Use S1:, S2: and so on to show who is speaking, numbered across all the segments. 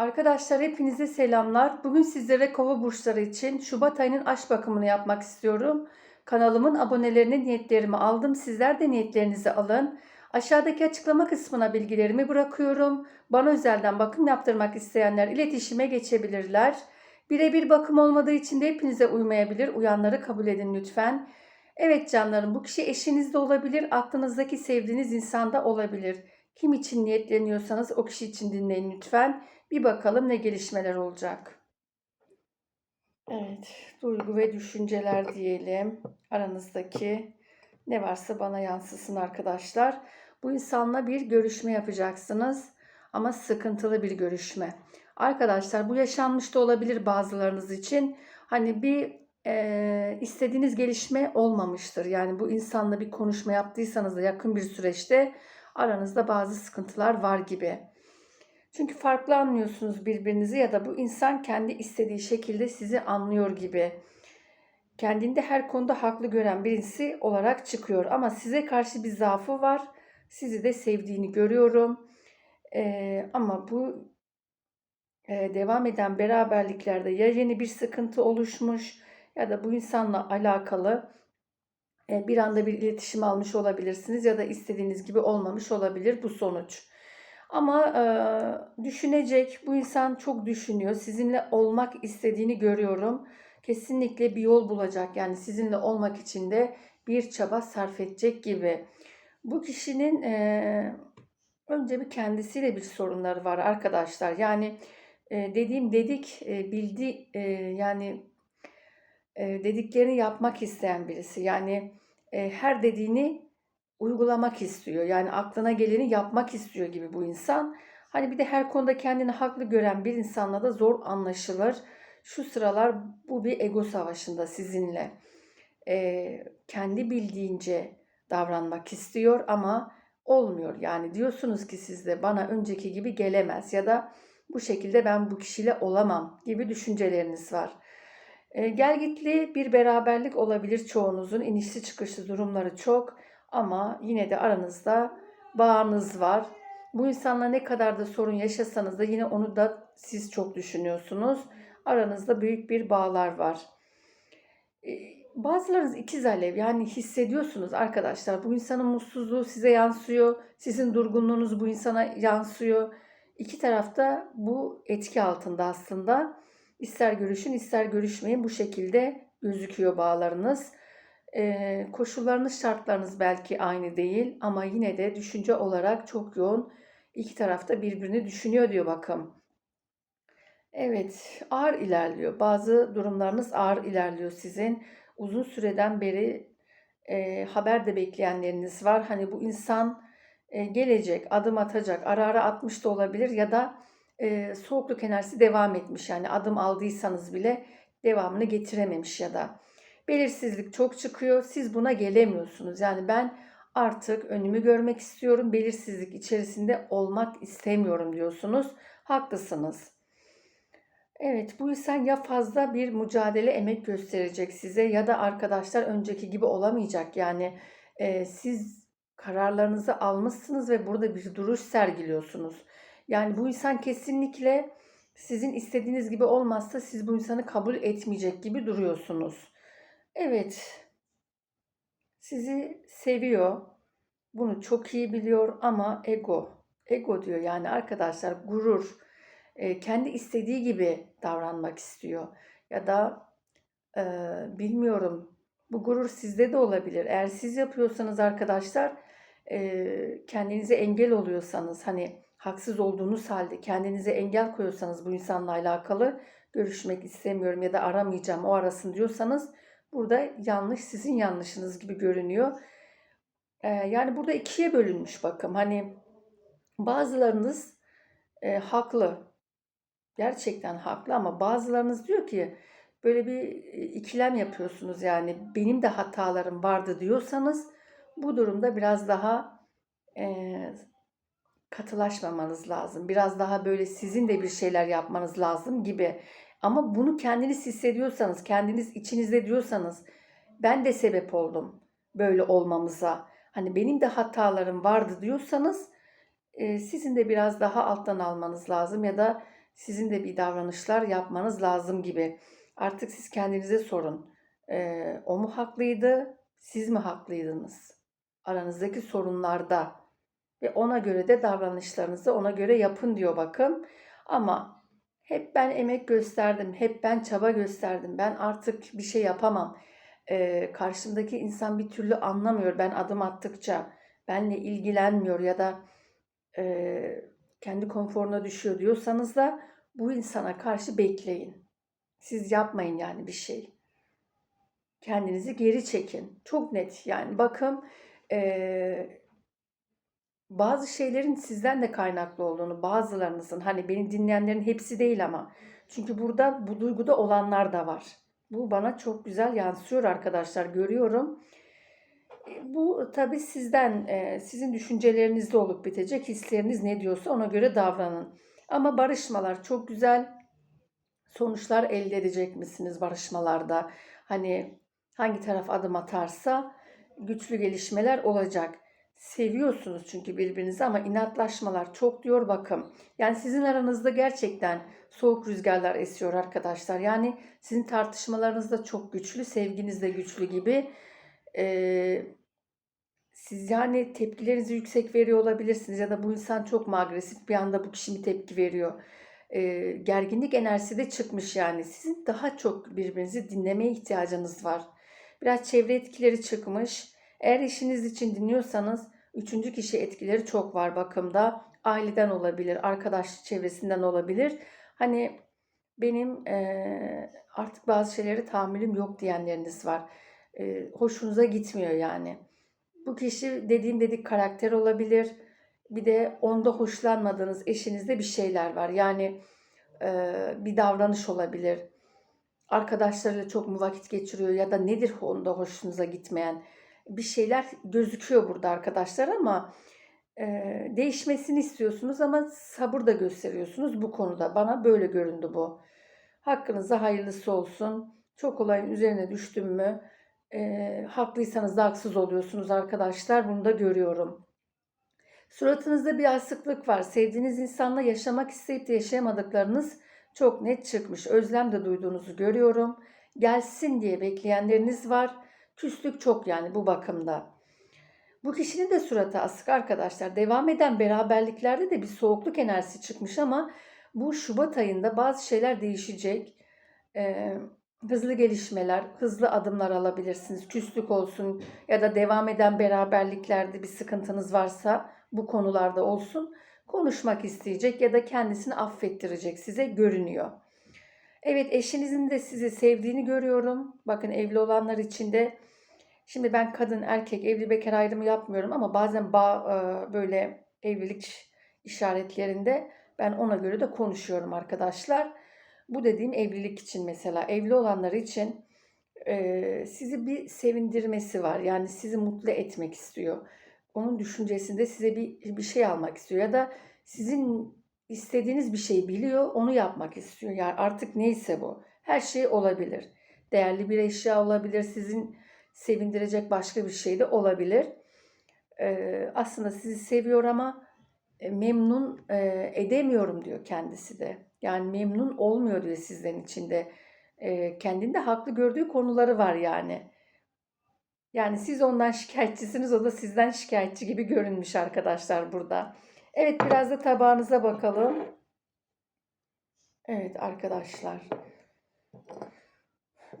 S1: Arkadaşlar hepinize selamlar. Bugün sizlere kova burçları için Şubat ayının aşk bakımını yapmak istiyorum. Kanalımın abonelerine niyetlerimi aldım. Sizler de niyetlerinizi alın. Aşağıdaki açıklama kısmına bilgilerimi bırakıyorum. Bana özelden bakım yaptırmak isteyenler iletişime geçebilirler. Birebir bakım olmadığı için de hepinize uymayabilir. Uyanları kabul edin lütfen. Evet canlarım bu kişi eşiniz de olabilir, aklınızdaki sevdiğiniz insan da olabilir. Kim için niyetleniyorsanız o kişi için dinleyin lütfen. Bir bakalım ne gelişmeler olacak. Evet, duygu ve düşünceler diyelim. Aranızdaki ne varsa bana yansısın arkadaşlar. Bu insanla bir görüşme yapacaksınız ama sıkıntılı bir görüşme. Arkadaşlar bu yaşanmış da olabilir bazılarınız için. Hani bir e, istediğiniz gelişme olmamıştır. Yani bu insanla bir konuşma yaptıysanız da yakın bir süreçte aranızda bazı sıkıntılar var gibi. Çünkü farklı anlıyorsunuz birbirinizi ya da bu insan kendi istediği şekilde sizi anlıyor gibi. Kendinde her konuda haklı gören birisi olarak çıkıyor ama size karşı bir zaafı var. Sizi de sevdiğini görüyorum. Ee, ama bu e, devam eden beraberliklerde ya yeni bir sıkıntı oluşmuş ya da bu insanla alakalı bir anda bir iletişim almış olabilirsiniz ya da istediğiniz gibi olmamış olabilir bu sonuç. Ama e, düşünecek, bu insan çok düşünüyor. Sizinle olmak istediğini görüyorum. Kesinlikle bir yol bulacak. Yani sizinle olmak için de bir çaba sarf edecek gibi. Bu kişinin e, önce bir kendisiyle bir sorunları var arkadaşlar. Yani e, dediğim dedik, e, bildi e, yani e, dediklerini yapmak isteyen birisi. Yani e, her dediğini uygulamak istiyor. Yani aklına geleni yapmak istiyor gibi bu insan. Hani bir de her konuda kendini haklı gören bir insanla da zor anlaşılır. Şu sıralar bu bir ego savaşında sizinle. Ee, kendi bildiğince davranmak istiyor ama olmuyor. Yani diyorsunuz ki siz de bana önceki gibi gelemez ya da bu şekilde ben bu kişiyle olamam gibi düşünceleriniz var. E, gelgitli bir beraberlik olabilir çoğunuzun. inişli çıkışlı durumları çok ama yine de aranızda bağınız var. Bu insanla ne kadar da sorun yaşasanız da yine onu da siz çok düşünüyorsunuz. Aranızda büyük bir bağlar var. E, bazılarınız ikiz alev yani hissediyorsunuz arkadaşlar. Bu insanın mutsuzluğu size yansıyor. Sizin durgunluğunuz bu insana yansıyor. İki tarafta bu etki altında aslında. İster görüşün ister görüşmeyin bu şekilde gözüküyor bağlarınız. Ee, koşullarınız şartlarınız belki aynı değil ama yine de düşünce olarak çok yoğun. İki tarafta birbirini düşünüyor diyor bakın. Evet ağır ilerliyor. Bazı durumlarınız ağır ilerliyor sizin. Uzun süreden beri e, haber de bekleyenleriniz var. Hani bu insan e, gelecek, adım atacak, ara ara atmış da olabilir ya da e, soğukluk enerjisi devam etmiş. Yani adım aldıysanız bile devamını getirememiş ya da belirsizlik çok çıkıyor. Siz buna gelemiyorsunuz. Yani ben artık önümü görmek istiyorum. Belirsizlik içerisinde olmak istemiyorum diyorsunuz. Haklısınız. Evet bu insan ya fazla bir mücadele emek gösterecek size ya da arkadaşlar önceki gibi olamayacak. Yani e, siz kararlarınızı almışsınız ve burada bir duruş sergiliyorsunuz. Yani bu insan kesinlikle sizin istediğiniz gibi olmazsa siz bu insanı kabul etmeyecek gibi duruyorsunuz. Evet. Sizi seviyor. Bunu çok iyi biliyor ama ego. Ego diyor yani arkadaşlar gurur. E, kendi istediği gibi davranmak istiyor. Ya da e, bilmiyorum bu gurur sizde de olabilir. Eğer siz yapıyorsanız arkadaşlar e, kendinize engel oluyorsanız hani haksız olduğunuz halde kendinize engel koyuyorsanız bu insanla alakalı görüşmek istemiyorum ya da aramayacağım o arasın diyorsanız burada yanlış sizin yanlışınız gibi görünüyor. Ee, yani burada ikiye bölünmüş bakım. Hani bazılarınız e, haklı. Gerçekten haklı ama bazılarınız diyor ki böyle bir ikilem yapıyorsunuz yani benim de hatalarım vardı diyorsanız bu durumda biraz daha e, katılaşmamanız lazım. Biraz daha böyle sizin de bir şeyler yapmanız lazım gibi. Ama bunu kendiniz hissediyorsanız, kendiniz içinizde diyorsanız ben de sebep oldum böyle olmamıza. Hani benim de hatalarım vardı diyorsanız e, sizin de biraz daha alttan almanız lazım ya da sizin de bir davranışlar yapmanız lazım gibi. Artık siz kendinize sorun. Ee, o mu haklıydı, siz mi haklıydınız? Aranızdaki sorunlarda ve ona göre de davranışlarınızı ona göre yapın diyor bakın. Ama hep ben emek gösterdim, hep ben çaba gösterdim. Ben artık bir şey yapamam. Ee, karşımdaki insan bir türlü anlamıyor ben adım attıkça. Benle ilgilenmiyor ya da e, kendi konforuna düşüyor diyorsanız da bu insana karşı bekleyin. Siz yapmayın yani bir şey. Kendinizi geri çekin. Çok net yani bakın e, bazı şeylerin sizden de kaynaklı olduğunu bazılarınızın hani beni dinleyenlerin hepsi değil ama çünkü burada bu duyguda olanlar da var. Bu bana çok güzel yansıyor arkadaşlar görüyorum. E, Bu tabii sizden, e, sizin düşüncelerinizde olup bitecek. Hisleriniz ne diyorsa ona göre davranın. Ama barışmalar çok güzel. Sonuçlar elde edecek misiniz barışmalarda? Hani hangi taraf adım atarsa güçlü gelişmeler olacak. Seviyorsunuz çünkü birbirinizi ama inatlaşmalar çok diyor bakın. Yani sizin aranızda gerçekten soğuk rüzgarlar esiyor arkadaşlar. Yani sizin tartışmalarınız da çok güçlü, sevginiz de güçlü gibi. Ee, siz yani tepkilerinizi yüksek veriyor olabilirsiniz ya da bu insan çok mu agresif bir anda bu kişi mi tepki veriyor. Ee, gerginlik enerjisi de çıkmış yani. Sizin daha çok birbirinizi dinlemeye ihtiyacınız var. Biraz çevre etkileri çıkmış. Eğer işiniz için dinliyorsanız üçüncü kişi etkileri çok var bakımda. Aileden olabilir, arkadaş çevresinden olabilir. Hani benim e, artık bazı şeylere tahammülüm yok diyenleriniz var. E, hoşunuza gitmiyor yani. Bu kişi dediğim dedik karakter olabilir. Bir de onda hoşlanmadığınız eşinizde bir şeyler var. Yani e, bir davranış olabilir. Arkadaşlarıyla çok mu vakit geçiriyor ya da nedir onda hoşunuza gitmeyen bir şeyler gözüküyor burada arkadaşlar ama e, değişmesini istiyorsunuz ama sabır da gösteriyorsunuz bu konuda. Bana böyle göründü bu. Hakkınızda hayırlısı olsun. Çok olayın üzerine düştüm mü e, haklıysanız da haksız oluyorsunuz arkadaşlar. Bunu da görüyorum. Suratınızda bir asıklık var. Sevdiğiniz insanla yaşamak isteyip de yaşayamadıklarınız çok net çıkmış. Özlem de duyduğunuzu görüyorum. Gelsin diye bekleyenleriniz var. Küslük çok yani bu bakımda. Bu kişinin de suratı asık arkadaşlar. Devam eden beraberliklerde de bir soğukluk enerjisi çıkmış ama bu Şubat ayında bazı şeyler değişecek. Ee, hızlı gelişmeler, hızlı adımlar alabilirsiniz. Küslük olsun ya da devam eden beraberliklerde bir sıkıntınız varsa bu konularda olsun konuşmak isteyecek ya da kendisini affettirecek size görünüyor. Evet eşinizin de sizi sevdiğini görüyorum. Bakın evli olanlar için de şimdi ben kadın erkek evli bekar ayrımı yapmıyorum ama bazen bağ, e, böyle evlilik işaretlerinde ben ona göre de konuşuyorum arkadaşlar. Bu dediğim evlilik için mesela evli olanlar için e, sizi bir sevindirmesi var. Yani sizi mutlu etmek istiyor. Onun düşüncesinde size bir, bir şey almak istiyor ya da sizin istediğiniz bir şey biliyor, onu yapmak istiyor. Yani artık neyse bu. Her şey olabilir. Değerli bir eşya olabilir, sizin sevindirecek başka bir şey de olabilir. Ee, aslında sizi seviyor ama e, memnun e, edemiyorum diyor kendisi de. Yani memnun olmuyor diyor sizden içinde. E, kendinde haklı gördüğü konuları var yani. Yani siz ondan şikayetçisiniz, o da sizden şikayetçi gibi görünmüş arkadaşlar burada. Evet biraz da tabağınıza bakalım. Evet arkadaşlar.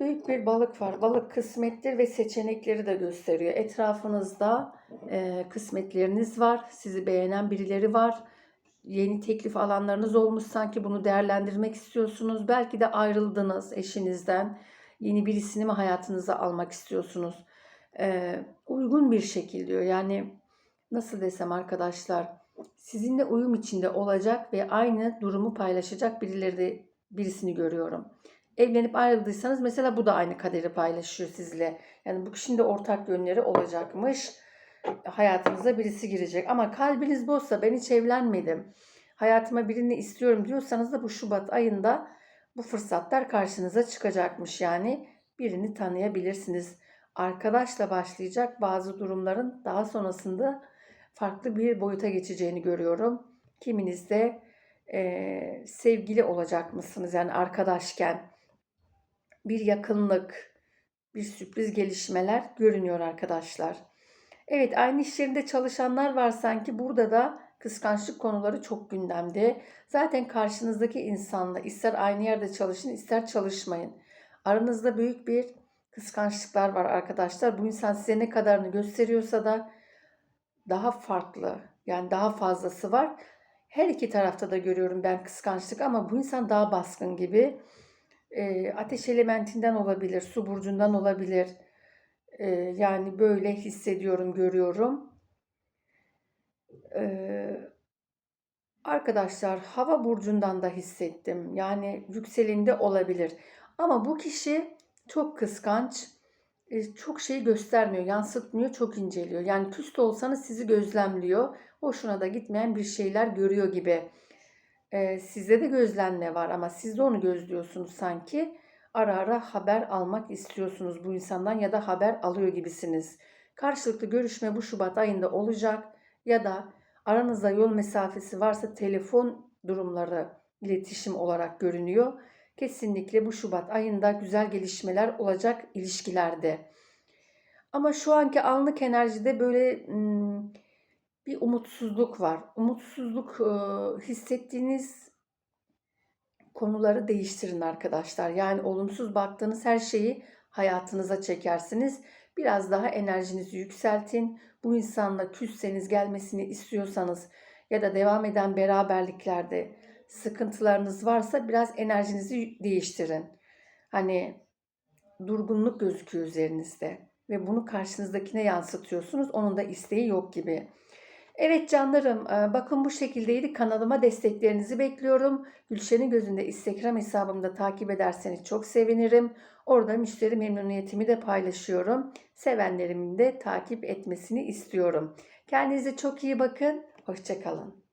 S1: Büyük bir balık var. Balık kısmettir ve seçenekleri de gösteriyor. Etrafınızda e, kısmetleriniz var. Sizi beğenen birileri var. Yeni teklif alanlarınız olmuş sanki bunu değerlendirmek istiyorsunuz. Belki de ayrıldınız eşinizden. Yeni birisini mi hayatınıza almak istiyorsunuz? E, uygun bir şekil diyor. Yani nasıl desem arkadaşlar sizinle uyum içinde olacak ve aynı durumu paylaşacak birileri de birisini görüyorum. Evlenip ayrıldıysanız mesela bu da aynı kaderi paylaşıyor sizle. Yani bu kişinin de ortak yönleri olacakmış. Hayatınıza birisi girecek. Ama kalbiniz boşsa ben hiç evlenmedim. Hayatıma birini istiyorum diyorsanız da bu Şubat ayında bu fırsatlar karşınıza çıkacakmış. Yani birini tanıyabilirsiniz. Arkadaşla başlayacak bazı durumların daha sonrasında farklı bir boyuta geçeceğini görüyorum. Kiminizde e, sevgili olacak mısınız? Yani arkadaşken bir yakınlık, bir sürpriz gelişmeler görünüyor arkadaşlar. Evet aynı iş yerinde çalışanlar var sanki burada da kıskançlık konuları çok gündemde. Zaten karşınızdaki insanla ister aynı yerde çalışın ister çalışmayın. Aranızda büyük bir kıskançlıklar var arkadaşlar. Bu insan size ne kadarını gösteriyorsa da daha farklı yani daha fazlası var. Her iki tarafta da görüyorum ben kıskançlık ama bu insan daha baskın gibi. E, ateş elementinden olabilir, su burcundan olabilir. E, yani böyle hissediyorum, görüyorum. E, arkadaşlar hava burcundan da hissettim. Yani yükselinde olabilir. Ama bu kişi çok kıskanç. E, çok şey göstermiyor, yansıtmıyor, çok inceliyor. Yani küst olsanız sizi gözlemliyor. Hoşuna da gitmeyen bir şeyler görüyor gibi. E, sizde de gözlenme var ama siz de onu gözlüyorsunuz sanki. Ara ara haber almak istiyorsunuz bu insandan ya da haber alıyor gibisiniz. Karşılıklı görüşme bu Şubat ayında olacak ya da aranızda yol mesafesi varsa telefon durumları iletişim olarak görünüyor. Kesinlikle bu Şubat ayında güzel gelişmeler olacak ilişkilerde. Ama şu anki anlık enerjide böyle bir umutsuzluk var. Umutsuzluk hissettiğiniz konuları değiştirin arkadaşlar. Yani olumsuz baktığınız her şeyi hayatınıza çekersiniz. Biraz daha enerjinizi yükseltin. Bu insanla küsseniz gelmesini istiyorsanız ya da devam eden beraberliklerde sıkıntılarınız varsa biraz enerjinizi değiştirin. Hani durgunluk gözüküyor üzerinizde ve bunu karşınızdakine yansıtıyorsunuz. Onun da isteği yok gibi. Evet canlarım bakın bu şekildeydi. Kanalıma desteklerinizi bekliyorum. Gülşen'in gözünde Instagram hesabımda takip ederseniz çok sevinirim. Orada müşteri memnuniyetimi de paylaşıyorum. Sevenlerimin de takip etmesini istiyorum. Kendinize çok iyi bakın. Hoşçakalın.